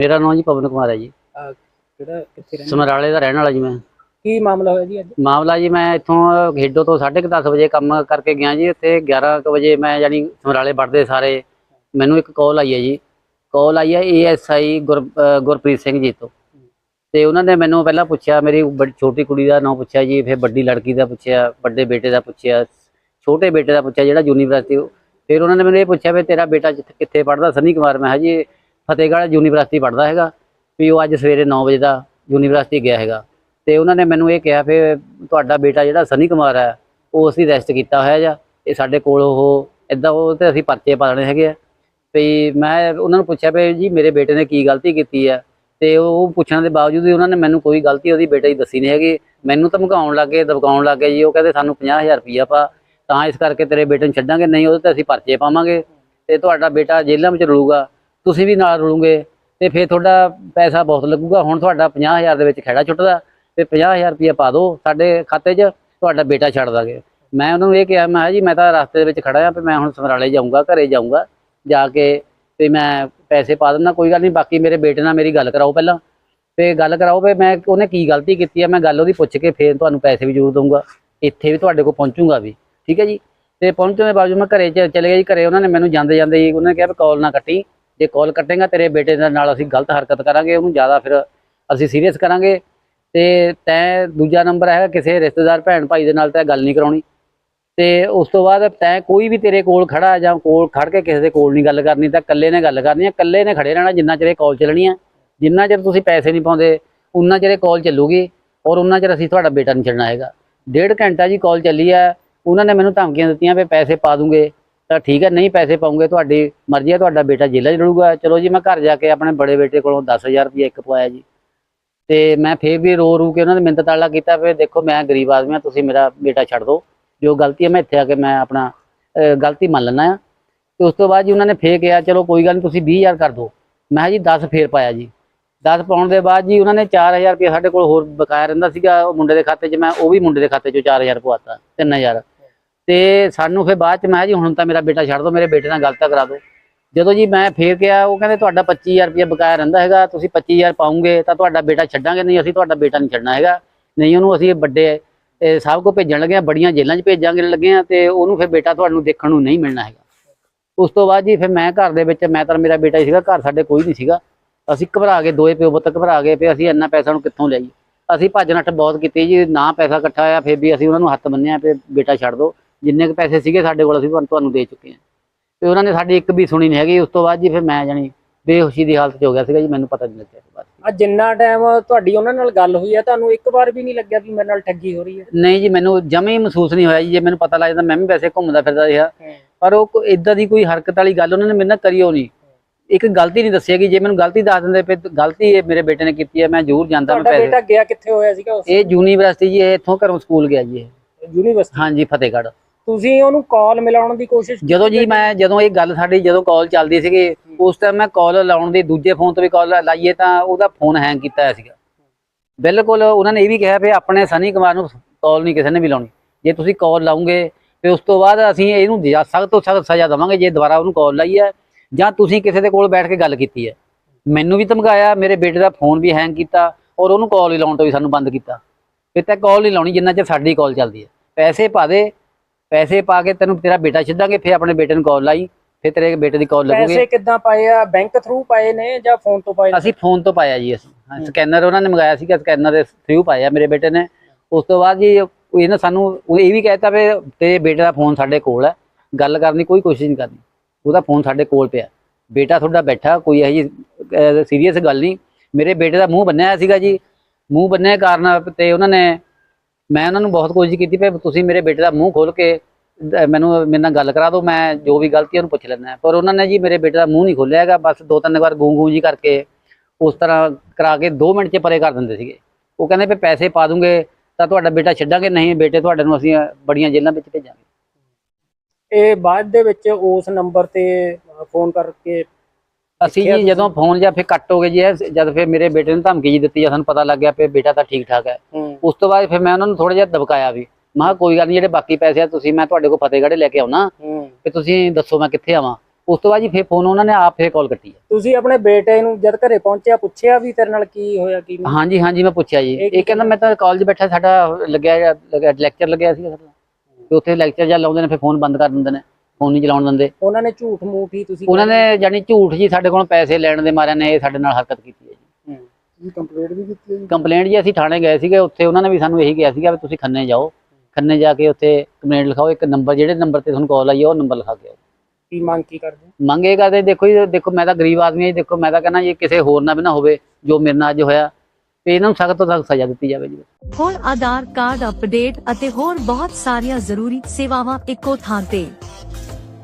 ਮੇਰਾ ਨਾਮ ਜੀ ਪਵਨ ਕੁਮਾਰ ਹੈ ਜੀ। ਅਹ ਕਿਹੜਾ ਕਿੱਥੇ ਰਹਿੰਦੇ? ਸਮਰਾਲੇ ਦਾ ਰਹਿਣ ਵਾਲਾ ਜੀ ਮੈਂ। ਕੀ ਮਾਮਲਾ ਹੋਇਆ ਜੀ ਅੱਜ? ਮਾਮਲਾ ਜੀ ਮੈਂ ਇੱਥੋਂ ਖੇਡੋ ਤੋਂ 10:30 ਵਜੇ ਕੰਮ ਕਰਕੇ ਗਿਆ ਜੀ ਉੱਥੇ 11 ਕੁ ਵਜੇ ਮੈਂ ਯਾਨੀ ਸਮਰਾਲੇ ਵੜਦੇ ਸਾਰੇ। ਮੈਨੂੰ ਇੱਕ ਕਾਲ ਆਈ ਹੈ ਜੀ। ਕਾਲ ਆਈ ਹੈ ਏਐਸਆਈ ਗੁਰਪ੍ਰੀਤ ਸਿੰਘ ਜੀ ਤੋਂ। ਤੇ ਉਹਨਾਂ ਨੇ ਮੈਨੂੰ ਪਹਿਲਾਂ ਪੁੱਛਿਆ ਮੇਰੀ ਬੜੀ ਛੋਟੀ ਕੁੜੀ ਦਾ ਨਾਮ ਪੁੱਛਿਆ ਜੀ ਫਿਰ ਵੱਡੀ ਲੜਕੀ ਦਾ ਪੁੱਛਿਆ ਵੱਡੇ ਬੇਟੇ ਦਾ ਪੁੱਛਿਆ ਛੋਟੇ ਬੇਟੇ ਦਾ ਪੁੱਛਿਆ ਜਿਹੜਾ ਯੂਨੀਵਰਸਿਟੀ ਫਿਰ ਉਹਨਾਂ ਨੇ ਮੈਨੂੰ ਇਹ ਪੁੱਛਿਆ ਵੀ ਤੇਰਾ ਬੇਟਾ ਜਿੱਥੇ ਕਿੱਥੇ ਪੜ੍ਹਦਾ? ਸਨੀ ਕੁਮਾਰ। ਮੈਂ ਕਿਹਾ ਜੀ ਫਤਿਹਗੜ੍ਹ ਯੂਨੀਵਰਸਿਟੀ ਪੜ੍ਹਦਾ ਹੈਗਾ, ਵੀ ਉਹ ਅੱਜ ਸਵੇਰੇ 9 ਵਜੇ ਦਾ ਯੂਨੀਵਰਸਿਟੀ ਗਿਆ ਹੈਗਾ। ਤੇ ਉਹਨਾਂ ਨੇ ਮੈਨੂੰ ਇਹ ਕਿਹਾ ਫਿਰ ਤੁਹਾਡਾ ਬੇਟਾ ਜਿਹੜਾ ਸਨੀ ਕੁਮਾਰ ਹੈ, ਉਹ ਅਸੀਂ ਰੈਸਟ ਕੀਤਾ ਹੋਇਆ ਜਾਂ, ਇਹ ਸਾਡੇ ਕੋਲ ਉਹ ਇਦਾਂ ਉਹ ਤੇ ਅਸੀਂ ਪਰਚੇ ਪਾਣੇ ਹੈਗੇ ਆ। ਵੀ ਮੈਂ ਉਹਨਾਂ ਨੂੰ ਪੁੱਛਿਆ ਵੀ ਜੀ ਮੇਰੇ ਬੇਟੇ ਨੇ ਕੀ ਗਲਤੀ ਕੀਤੀ ਹੈ? ਤੇ ਉਹ ਪੁੱਛਣ ਦੇ ਬਾਵਜੂਦ ਵੀ ਉਹਨਾਂ ਨੇ ਮੈਨੂੰ ਕੋਈ ਗਲਤੀ ਉਹਦੀ ਬੇਟੇ ਦੀ ਦੱਸੀ ਨਹੀਂ ਹੈਗੀ। ਮੈਨੂੰ ਧਮਕਾਉਣ ਲੱਗੇ ਦਬਕਾਉਣ ਲੱਗੇ ਜੀ, ਉਹ ਕਹਿੰਦੇ ਸਾਨੂੰ 50000 ਰੁਪਈਆ ਪਾ, ਤਾਂ ਇਸ ਕਰਕੇ ਤੇਰੇ ਬੇਟੇ ਨੂੰ ਛੱਡਾਂਗੇ, ਨਹੀਂ ਉਹਦੇ ਤੇ ਅਸੀਂ ਪਰਚੇ ਪਾਵਾਂਗੇ। ਤੇ ਤੁਹਾਡਾ ਬੇਟਾ ਜੇਲ੍ਹਾਂ ਵਿੱਚ ਰਲੂਗਾ ਤੁਸੀਂ ਵੀ ਨਾਲ ਰਲੂਗੇ ਤੇ ਫਿਰ ਤੁਹਾਡਾ ਪੈਸਾ ਬਹੁਤ ਲੱਗੂਗਾ। ਹੁਣ ਤੁਹਾਡਾ 50000 ਦੇ ਵਿੱਚ ਖਹਿੜਾ ਛੁੱਟਦਾ, ਤੇ 50000 ਰੁਪਈਆ ਪਾ ਦਿਓ ਸਾਡੇ ਖਾਤੇ 'ਚ, ਤੁਹਾਡਾ ਬੇਟਾ ਛੱਡ ਦਾਂਗੇ। ਮੈਂ ਉਹਨਾਂ ਨੂੰ ਇਹ ਕਿਹਾ, ਮੈਂ ਕਿਹਾ ਜੀ ਮੈਂ ਤਾਂ ਰਸਤੇ ਦੇ ਵਿੱਚ ਖੜਾ ਆ ਵੀ ਮੈਂ ਹੁਣ ਸਮਰਾਲੇ ਜਾਊਂਗਾ, ਘਰੇ ਜਾਊਂਗਾ, ਜਾ ਕੇ ਤੇ ਮੈਂ ਪੈਸੇ ਪਾ ਦਿੰਦਾ, ਕੋਈ ਗੱਲ ਨਹੀਂ, ਬਾਕੀ ਮੇਰੇ ਬੇਟੇ ਨਾਲ ਮੇਰੀ ਗੱਲ ਕਰਾਓ ਪਹਿਲਾਂ। ਤੇ ਗੱਲ ਕਰਾਓ ਵੀ ਮੈਂ ਉਹਨੇ ਕੀ ਗਲਤੀ ਕੀਤੀ ਹੈ ਮੈਂ ਗੱਲ ਉਹਦੀ ਪੁੱਛ ਕੇ ਫੇਰ ਤੁਹਾਨੂੰ ਪੈਸੇ ਵੀ ਜ਼ਰੂਰ ਦਊਂਗਾ। ਇੱਥੇ ਵੀ ਤੁਹਾਡੇ ਕੋਲ ਪਹੁੰਚੂਗਾ ਵੀ, ਠੀਕ ਹੈ ਜੀ? ਤੇ ਪਹੁੰਚਣ ਦੇ ਬਾਵਜੂਦ ਮੈਂ ਘਰੇ ਚ ਚਲੇ ਗਿਆ ਜੀ, ਘਰੇ ਉਹਨਾਂ ਨੇ ਮੈਨੂੰ ਜਾਂਦੇ ਜਾਂਦੇ ਜੀ ਉਹਨਾਂ ਨੇ ਕਿਹਾ ਵੀ ਕਾਲ ਨਾ ਕੱਟੀ। ਜੇ ਕਾਲ ਕੱਟੇਗਾ ਤੇਰੇ ਬੇਟੇ ਦੇ ਨਾਲ ਅਸੀਂ ਗਲਤ ਹਰਕਤ ਕਰਾਂਗੇ, ਉਹਨੂੰ ਜ਼ਿਆਦਾ ਫਿਰ ਅਸੀਂ ਸੀਰੀਅਸ ਕਰਾਂਗੇ। ਤੇ ਤੈਂ ਦੂਜਾ ਨੰਬਰ ਹੈਗਾ ਕਿਸੇ ਰਿਸ਼ਤੇਦਾਰ ਭੈਣ ਭਾਈ ਦੇ ਨਾਲ ਤੈਂ ਗੱਲ ਨਹੀਂ ਕਰਾਉਣੀ। ਤੇ ਉਸ ਤੋਂ ਬਾਅਦ ਤੈਂ ਕੋਈ ਵੀ ਤੇਰੇ ਕੋਲ ਖੜਾ ਜਾਂ ਕੋਲ ਖੜ ਕੇ ਕਿਸੇ ਦੇ ਕੋਲ ਨਹੀਂ ਗੱਲ ਕਰਨੀ, ਤਾਂ ਇਕੱਲੇ ਨੇ ਗੱਲ ਕਰਨੀ ਹੈ। ਇਕੱਲੇ ਨੇ ਖੜੇ ਰਹਿਣਾ ਜਿੰਨਾ ਚਿਰ ਇਹ ਕਾਲ ਚੱਲਣੀ ਹੈ। ਜਿੰਨਾ ਚਿਰ ਤੁਸੀਂ ਪੈਸੇ ਨਹੀਂ ਪਾਉਂਦੇ, ਉਨਾ ਚਿਰ ਇਹ ਕਾਲ ਚੱਲੂਗੀ ਔਰ ਉਨਾ ਚਿਰ ਅਸੀਂ ਤੁਹਾਡਾ ਬੇਟਾ ਨਹੀਂ ਛੱਡਣਾ ਹੈਗਾ। ਡੇਢ ਘੰਟਾ ਜੀ ਕਾਲ ਚੱਲੀ ਹੈ ਉਹਨਾਂ ਨੇ ਮੈਨੂੰ ਧਮਕੀਆਂ ਦਿੱਤੀਆਂ ਵੀ ਪੈਸੇ ਪਾ ਦੂੰਗੇ। ਤਾਂ ਠੀਕ ਹੈ, ਨਹੀਂ ਪੈਸੇ ਪਾਉਂਗੇ, ਤੁਹਾਡੀ ਮਰਜ਼ੀ ਹੈ, ਤੁਹਾਡਾ ਬੇਟਾ ਜੇਲ੍ਹਾਂ 'ਚ ਰਹੂਗਾ ਚਲੋ ਜੀ, ਮੈਂ ਘਰ ਜਾ ਕੇ ਆਪਣੇ ਬੜੇ ਬੇਟੇ ਕੋਲੋਂ 10000 ਰੁਪਏ ਇੱਕ ਪਵਾਇਆ ਜੀ। ਤੇ ਮੈਂ ਫੇਰ ਵੀ ਰੋ ਰੂ ਕੇ ਉਹਨਾਂ ਨੇ ਮਿੰਤ ਤਾਲਾ ਕੀਤਾ, ਫਿਰ ਦੇਖੋ ਮੈਂ ਗਰੀਬ ਆਦਮੀ ਹਾਂ, ਤੁਸੀਂ ਮੇਰਾ ਬੇਟਾ ਛੱਡ ਦਿਓ। ਜੋ ਗਲਤੀ ਹੈ, ਮੈਂ ਇੱਥੇ ਆ ਕੇ ਮੈਂ ਆਪਣਾ ਗਲਤੀ ਮੰਨ ਲੈਣਾ ਆ ਤੇ ਉਸ ਤੋਂ ਬਾਅਦ ਜੀ ਉਹਨਾਂ ਨੇ ਫੇਰ ਕਿਹਾ, ਚਲੋ ਕੋਈ ਗੱਲ ਨਹੀਂ ਤੁਸੀਂ 20000 ਕਰ ਦਿਓ। ਮੈਂ ਕਿਹਾ ਜੀ 10 ਫੇਰ ਪਾਇਆ ਜੀ। 10 ਪਾਉਣ ਦੇ ਬਾਅਦ ਜੀ ਉਹਨਾਂ ਨੇ 4000 ਰੁਪਏ ਸਾਡੇ ਕੋਲ ਹੋਰ ਬਕਾਇਆ ਰਹਿੰਦਾ ਸੀਗਾ, ਉਹ ਮੁੰਡੇ ਦੇ ਖਾਤੇ 'ਚ, ਮੈਂ ਉਹ ਵੀ ਮੁੰਡੇ ਦੇ ਖਾਤੇ 'ਚੋਂ 4000 ਪਵਾਤਾ 3000 ਤੇ ਸਾਨੂੰ ਫਿਰ ਬਾਅਦ 'ਚ ਮੈਂ ਕਿਹਾ ਜੀ, ਹੁਣ ਤਾਂ ਮੇਰਾ ਬੇਟਾ ਛੱਡ ਦਿਓ ਮੇਰੇ ਬੇਟੇ ਨਾਲ ਗੱਲ ਤਾਂ ਕਰਾ ਦਿਓ ਜਦੋਂ ਜੀ ਮੈਂ ਫੇਰ ਕਿਹਾ, ਉਹ ਕਹਿੰਦੇ ਤੁਹਾਡਾ 25000 ਰੁਪਏ ਬਕਾਇਆ ਰਹਿੰਦਾ ਹੈਗਾ, ਤੁਸੀਂ 25000 ਪਾਉਂਗੇ ਤਾਂ ਤੁਹਾਡਾ ਬੇਟਾ ਛੱਡਾਂਗੇ, ਨਹੀਂ ਅਸੀਂ ਤੁਹਾਡਾ ਬੇਟਾ ਨਹੀਂ ਛੱਡਣਾ ਹੈਗਾ। ਨਹੀਂ, ਉਹਨੂੰ ਅਸੀਂ ਵੱਡੇ ਸਭ ਕੋ ਭੇਜਣ ਲੱਗੇ ਆ ਬੜੀਆਂ ਜੇਲ੍ਹਾਂ 'ਚ ਭੇਜਾਂਗੇ ਲੱਗੇ ਆ ਤੇ ਉਹਨੂੰ ਫਿਰ ਬੇਟਾ ਤੁਹਾਨੂੰ ਦੇਖਣ ਨੂੰ ਨਹੀਂ ਮਿਲਣਾ ਹੈਗਾ। ਉਸ ਤੋਂ ਬਾਅਦ ਜੀ ਫਿਰ ਮੈਂ ਘਰ ਦੇ ਵਿੱਚ, ਮੈਂ ਤਾਂ ਮੇਰਾ ਬੇਟਾ ਹੀ ਸੀਗਾ, ਘਰ ਸਾਡੇ ਕੋਈ ਨਹੀਂ ਸੀਗਾ। ਅਸੀਂ ਘਬਰਾ ਕੇ, ਦੋਏ ਪਿਓ ਪੁੱਤ ਘਬਰਾ ਗਏ ਫਿਰ ਅਸੀਂ ਇੰਨਾ ਪੈਸਾ ਨੂੰ ਕਿੱਥੋਂ ਲਿਆਈ ਅਸੀਂ ਭੱਜ ਨੱਠ ਬਹੁਤ ਕੀਤੀ ਜੀ, ਨਾ ਪੈਸਾ ਇਕੱਠਾ ਆਇਆ ਫਿਰ ਵੀ ਅਸੀਂ ਉਹਨਾਂ ਨੂੰ ਹੱਥ ਬੰਨਿਆ, ਫਿਰ ਬੇਟਾ ਛੱਡ ਦਿਓ ਜਿੰਨੇ ਕੁ ਪੈਸੇ ਸੀਗੇ ਸਾਡੇ ਕੋਲ ਅਸੀਂ ਤੁਹਾਨੂੰ ਤੁਹਾਨੂੰ ਦੇ ਚੁੱਕੇ ਹਾਂ। ਤੇ ਉਹਨਾਂ ਨੇ ਸਾਡੀ ਇੱਕ ਵੀ ਸੁਣੀ ਨਹੀਂ ਹੈਗੀ। ਉਸ ਤੋਂ ਬਾਅਦ ਜੀ ਫਿਰ ਮੈਂ ਜਾਣੀ ਬੇਹੋਸ਼ੀ ਦੀ ਹਾਲਤ 'ਚ ਹੋ ਗਿਆ ਸੀਗਾ ਜੀ ਮੈਨੂੰ ਪਤਾ ਨਹੀਂ ਲੱਗਿਆ ਬਾਰੇ ਅੱਜ ਜਿੰਨਾ ਟਾਈਮ ਤੁਹਾਡੀ ਉਹਨਾਂ ਨਾਲ ਗੱਲ ਹੋਈ ਹੈ ਤੁਹਾਨੂੰ ਇੱਕ ਵਾਰ ਵੀ ਨਹੀਂ ਲੱਗਿਆ ਵੀ ਮੇਰੇ ਨਾਲ ਠੱਗੀ ਹੋ ਰਹੀ ਹੈ ਨਹੀਂ ਜੀ ਮੈਨੂੰ ਜਮੇ ਹੀ ਮਹਿਸੂਸ ਨਹੀਂ ਹੋਇਆ ਜੀ। ਜੇ ਮੈਨੂੰ ਪਤਾ ਲੱਗ ਜਾਂਦਾ ਮੈਂ ਵੀ ਵੈਸੇ ਘੁੰਮਦਾ ਫਿਰਦਾ ਰਿਹਾ। ਪਰ ਉਹ ਇਦਾਂ ਦੀ ਕੋਈ ਹਰਕਤ ਵਾਲੀ ਗੱਲ ਉਹਨਾਂ ਨੇ ਮੇਰੇ ਨਾਲ ਕਰੀ ਹੋ ਨਹੀਂ। ਇੱਕ ਗਲਤੀ ਨਹੀਂ ਦੱਸੀ ਹੈਗੀ। ਜੇ ਮੈਨੂੰ ਗਲਤੀ ਦੱਸ ਦਿੰਦੇ ਫਿਰ ਗਲਤੀ ਇਹ ਮੇਰੇ ਬੇਟੇ ਨੇ ਕੀਤੀ ਹੈ। ਮੈਂ ਜ਼ਰੂਰ ਜਾਂਦਾ ਮੈਂ ਤੁਹਾਡਾ ਪੈਸੇ ਬੇਟਾ ਗਿਆ ਕਿੱਥੇ ਹੋਇਆ ਸੀਗਾ ਇਹ ਯੂਨੀਵਰਸਿਟੀ ਜੀ ਇਹ ਇੱਥੋਂ ਘਰੋਂ ਸਕੂਲ ਗਿਆ ਜੀ। ਇਹ ਯੂਨੀਵਰਸਿਟੀ? ਹਾਂਜੀ ਫਤਿਹਗੜ੍ਹ। ਤੁਸੀਂ ਉਹਨੂੰ ਕਾਲ ਮਿਲਾਉਣ ਦੀ ਕੋਸ਼ਿਸ਼ ਜਦੋਂ ਜੀ ਮੈਂ ਜਦੋਂ ਇਹ ਗੱਲ ਸਾਡੀ ਜਦੋਂ ਕਾਲ ਚੱਲਦੀ ਸੀਗੀ ਉਸ ਟਾਈਮ ਮੈਂ ਕਾਲ ਲਾਉਣ ਦੀ ਦੂਜੇ ਫੋਨ ਤੋਂ ਵੀ ਕਾਲ ਲਾਈਏ ਤਾਂ ਉਹਦਾ ਫੋਨ ਹੈਂਗ ਕੀਤਾ ਹੋਇਆ ਸੀਗਾ। ਬਿਲਕੁਲ ਉਹਨਾਂ ਨੇ ਇਹ ਵੀ ਕਿਹਾ ਵੀ ਆਪਣੇ ਸਨੀ ਕੁਮਾਰ ਨੂੰ ਕਾਲ ਨਹੀਂ ਕਿਸੇ ਨੇ ਵੀ ਲਾਉਣੀ। ਜੇ ਤੁਸੀਂ ਕਾਲ ਲਾਉਂਗੇ ਤੇ ਉਸ ਤੋਂ ਬਾਅਦ ਅਸੀਂ ਇਹਨੂੰ ਸਖਤ ਤੋਂ ਸਖਤ ਸਜ਼ਾ ਦੇਵਾਂਗੇ ਜੇ ਦੁਬਾਰਾ ਉਹਨੂੰ ਕਾਲ ਲਾਈ ਹੈ ਜਾਂ ਤੁਸੀਂ ਕਿਸੇ ਦੇ ਕੋਲ ਬੈਠ ਕੇ ਗੱਲ ਕੀਤੀ ਹੈ। ਮੈਨੂੰ ਵੀ ਧਮਕਾਇਆ ਮੇਰੇ ਬੇਟੇ ਦਾ ਫੋਨ ਵੀ ਹੈਂਗ ਕੀਤਾ ਔਰ ਉਹਨੂੰ ਕਾਲ ਹੀ ਲਾਉਣ ਤੋਂ ਵੀ ਸਾਨੂੰ ਬੰਦ ਕੀਤਾ। ਫਿਰ ਤਾਂ ਕਾਲ ਨਹੀਂ ਲਾਉਣੀ ਜਿੰਨਾ ਚਿਰ ਸਾਡੀ ਕਾਲ ਚੱਲਦੀ ਹੈ। ਪੈਸੇ ਪਾ ਦੇ ਪੈਸੇ ਪਾ ਕੇ ਤੈਨੂੰ ਤੇਰਾ ਬੇਟਾ ਛੱਡਾਂਗੇ ਫਿਰ ਆਪਣੇ ਬੇਟੇ ਨੂੰ ਕਾਲ ਲਾਈ ਫਿਰ ਤੇਰੇ ਬੇਟੇ ਦੀ ਕਾਲ ਲੱਗੂਗੀ। ਪੈਸੇ ਕਿੱਦਾਂ ਪਾਏ ਆ? ਬੈਂਕ ਥਰੂ ਪਾਏ ਨੇ ਜਾਂ ਫੋਨ ਤੋਂ ਪਾਏ ਨੇ? ਅਸੀਂ ਫੋਨ ਤੋਂ ਪਾਇਆ ਜੀ ਅਸੀਂ। ਸਕੈਨਰ ਉਹਨਾਂ ਨੇ ਮੰਗਾਇਆ ਸੀਗਾ ਸਕੈਨਰ ਦੇ ਥਰੂ ਪਾਇਆ ਮੇਰੇ ਬੇਟੇ ਨੇ। ਉਸ ਤੋਂ ਬਾਅਦ ਜੀ ਇਹਨੇ ਸਾਨੂੰ ਉਹ ਇਹ ਵੀ ਕਹਿਤਾ ਵੀ ਤੇਰੇ ਬੇਟੇ ਦਾ ਫੋਨ ਸਾਡੇ ਕੋਲ ਹੈ ਗੱਲ ਕਰਨ ਦੀ ਕੋਈ ਕੋਸ਼ਿਸ਼ ਨਹੀਂ ਕਰਨੀ। ਉਹਦਾ ਫੋਨ ਸਾਡੇ ਕੋਲ ਪਿਆ। ਬੇਟਾ ਤੁਹਾਡਾ ਬੈਠਾ ਕੋਈ ਇਹੋ ਜੀ ਸੀਰੀਅਸ ਗੱਲ ਨਹੀਂ। ਮੇਰੇ ਬੇਟੇ ਦਾ ਮੂੰਹ ਬੰਨਿਆ ਸੀਗਾ ਜੀ। ਮੂੰਹ ਬੰਨਿਆ ਕਾਰਨ ਤੇ ਉਹਨਾਂ ਨੇ ਮੈਂ ਉਹਨਾਂ ਨੂੰ ਬਹੁਤ ਕੋਸ਼ਿਸ਼ ਕੀਤੀ ਵੀ ਤੁਸੀਂ ਮੇਰੇ ਬੇਟੇ ਦਾ ਮੂੰਹ ਖੋਲ ਕੇ ਮੈਨੂੰ, ਮੇਰੇ ਨਾਲ ਗੱਲ ਕਰਾ ਦਿਓ, ਮੈਂ ਜੋ ਵੀ ਗਲਤੀ ਉਹਨੂੰ ਪੁੱਛ ਲੈਣਾ ਪਰ ਉਹਨਾਂ ਨੇ ਜੀ ਮੇਰੇ ਬੇਟੇ ਦਾ ਮੂੰਹ ਨਹੀਂ ਖੋਲਿਆ ਹੈਗਾ, ਬਸ ਦੋ ਤਿੰਨ ਵਾਰ ਗੂੰ ਗੂੰ ਜੀ ਕਰਕੇ ਉਸ ਤਰ੍ਹਾਂ ਕਰਾ ਕੇ 2 ਮਿੰਟ 'ਚ ਪਰੇ ਕਰ ਦਿੰਦੇ ਸੀਗੇ। ਉਹ ਕਹਿੰਦੇ ਵੀ ਪੈਸੇ ਪਾ ਦੂੰਗੇ, ਤਾਂ ਤੁਹਾਡਾ ਬੇਟਾ ਛੱਡਾਂਗੇ, ਨਹੀਂ ਬੇਟੇ ਤੁਹਾਡੇ ਨੂੰ ਅਸੀਂ ਬੜੀਆਂ ਜੇਲ੍ਹਾਂ ਵਿੱਚ ਭੇਜਾਂਗੇ। ਇਹ ਬਾਅਦ ਦੇ ਵਿੱਚ ਉਸ ਨੰਬਰ ਤੇ ਫੋਨ ਕਰਕੇ ਅਸੀਂ ਜੀ ਜਦੋਂ ਫੋਨ ਜਾਂ ਫਿਰ ਕੱਟ ਹੋ ਗਏ ਜੀ ਜਦ ਫਿਰ ਮੇਰੇ ਬੇਟੇ ਨੂੰ ਧਮਕੀ ਜੀ ਦਿੱਤੀ ਸਾਨੂੰ ਪਤਾ ਲੱਗ ਗਿਆ ਵੀ ਬੇਟਾ ਤਾਂ ਠੀਕ ਠਾਕ ਹੈ। ਉਸ ਤੋਂ ਬਾਅਦ ਫਿਰ ਮੈਂ ਉਹਨਾਂ ਨੂੰ ਥੋੜਾ ਜਿਹਾ ਦਬਕਾਇਆ ਵੀ। ਮੈਂ ਕਿਹਾ ਕੋਈ ਗੱਲ ਨਹੀਂ ਜਿਹੜੇ ਬਾਕੀ ਪੈਸੇ ਆ ਤੁਸੀਂ ਮੈਂ ਤੁਹਾਡੇ ਕੋਲ ਫਤਿਹਗੜ੍ਹ ਲੈ ਕੇ ਆਉਣਾ ਵੀ ਤੁਸੀਂ ਦੱਸੋ ਮੈਂ ਕਿੱਥੇ ਆਵਾਂ। ਉਸ ਤੋਂ ਬਾਅਦ ਜੀ ਫੇਰ ਫੋਨ ਉਹਨਾਂ ਨੇ ਆਪ ਫੇਰ ਕਾਲ ਕੱਟੀ ਤੁਸੀਂ ਆਪਣੇ ਬੇਟੇ ਨੂੰ ਜਦ ਘਰੇ ਪਹੁੰਚਿਆ ਪੁੱਛਿਆ ਵੀ ਤੇਰੇ ਨਾਲ ਕੀ ਹੋਇਆ ਕੀ ਨਹੀਂ? ਹਾਂਜੀ ਹਾਂਜੀ ਮੈਂ ਪੁੱਛਿਆ ਜੀ। ਇਹ ਕੀ ਇਹ ਕਹਿੰਦਾ ਮੈਂ ਤਾਂ ਕਾਲਜ ਬੈਠਾ ਸਾਡਾ ਲੱਗਿਆ ਲੈਕਚਰ ਲੱਗਿਆ ਸੀ ਸਾਡਾ। ਤੇ ਉੱਥੇ ਲੈਕਚਰ ਜਾਂ ਲਾਉਂਦੇ ਨੇ ਫਿਰ ਫੋਨ ਬੰਦ ਕਰ ਦਿੰਦੇ ਨੇ। ਫੋਨ ਨਹੀਂ ਚਲਾਉਣ ਦਿੰਦੇ। ਉਹਨਾਂ ਨੇ ਝੂਠ ਮੂਠ ਹੀ ਤੁਸੀਂ ਉਹਨਾਂ ਨੇ ਜਾਨੀ ਝੂਠ ਜੀ ਸਾਡੇ ਕੋਲੋਂ ਪੈਸੇ ਲੈਣ ਦੇ ਮਾਰਿਆਂ ਨੇ ਇਹ ਸਾਡੇ ਨਾਲ ਹਰਕਤ ਕੀਤੀ ਹੈ ਜੀ। ਹੂੰ। ਜੀ ਕੰਪਲੀਟ ਵੀ ਕੀਤੀ ਹੈ ਜੀ? ਕੰਪਲੇਂਟ ਜੀ ਅਸੀਂ ਥਾਣੇ ਗਏ ਸੀਗੇ ਉੱਥੇ ਉਹਨਾਂ ਨੇ ਵੀ ਸਾਨੂੰ ਇਹੀ ਕਿਹਾ ਸੀਗਾ ਵੀ ਤੁਸੀਂ ਖੰਨੇ ਜਾਓ। ਖੰਨੇ ਜਾ ਕੇ ਉੱਥੇ ਕੰਪਲੇਂਟ ਲਿਖਾਓ ਇੱਕ ਨੰਬਰ ਜਿਹੜੇ ਨੰਬਰ ਤੇ ਤੁਹਾਨੂੰ ਕਾਲ ਆਈ ਹੈ ਉਹ ਨੰਬਰ ਲਿਖਾ ਕੇ ਆਓ। ਕੀ ਮੰਗ ਕੀ ਕਰਦੇ? ਮੰਗ ਇਹ ਕਰਦੇ ਦੇਖੋ ਜੀ ਦੇਖੋ ਮੈਂ ਤਾਂ ਗਰੀਬ ਆਦਮੀ ਹਾਂ ਜੀ ਦੇਖੋ ਮੈਂ ਤਾਂ ਕਹਿੰਦਾ ਜੀ ਕਿਸੇ ਹੋਰ ਨਾਲ ਵੀ ਨਾ ਹੋਵੇ ਜੋ ਮੇਰੇ ਨਾਲ ਅੱਜ ਹੋਇਆ ਤੇ ਇਹਨਾਂ ਨੂੰ ਸਖਤ ਤੋਂ ਸਖਤ ਸਜ਼ਾ ਦਿੱਤੀ ਜਾਵੇ ਜੀ। ਹੋਰ ਆਧਾਰ ਕਾਰਡ ਅਪਡੇਟ ਅਤੇ ਹੋਰ ਬਹੁਤ ਸਾਰੀਆਂ ਜ਼ਰੂਰੀ ਸੇਵਾਵਾਂ ਇੱਕੋ ਥਾਂ ਤੇ।